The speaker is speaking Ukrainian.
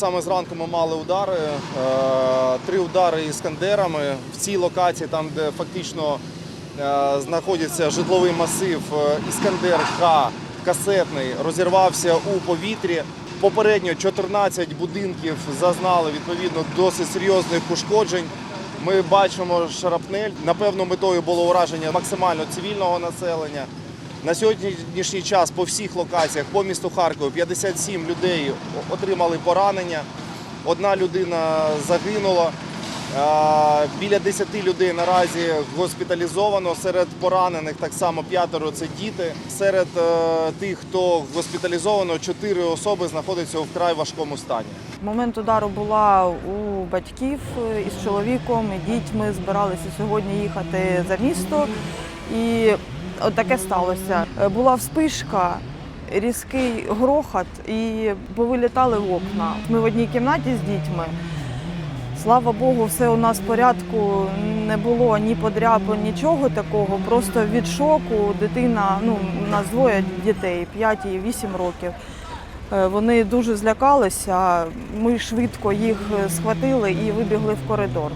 Саме зранку ми мали удари, е, три удари іскандерами в цій локації, там де фактично е, знаходиться житловий масив е, Іскандер К касетний, розірвався у повітрі. Попередньо 14 будинків зазнали відповідно досить серйозних ушкоджень. Ми бачимо шарапнель. Напевно, метою було ураження максимально цивільного населення. На сьогоднішній час по всіх локаціях по місту Харкову 57 людей отримали поранення. Одна людина загинула. Е, Біля 10 людей наразі госпіталізовано. Серед поранених так само п'ятеро це діти. Серед е, тих, хто госпіталізовано, чотири особи знаходяться у вкрай важкому стані. Момент удару була у батьків е, із чоловіком і дітьми. Збиралися сьогодні їхати за місто. І от таке сталося. Е, Була вспишка, різкий грохот і повилітали окна. Ми в одній кімнаті з дітьми. Слава Богу, все у нас в порядку. Не було ні подряпин, нічого такого. Просто від шоку дитина, ну, у нас двоє дітей, 5 і 8 років. Е, Вони дуже злякалися. Ми швидко їх схватили і вибігли в коридор.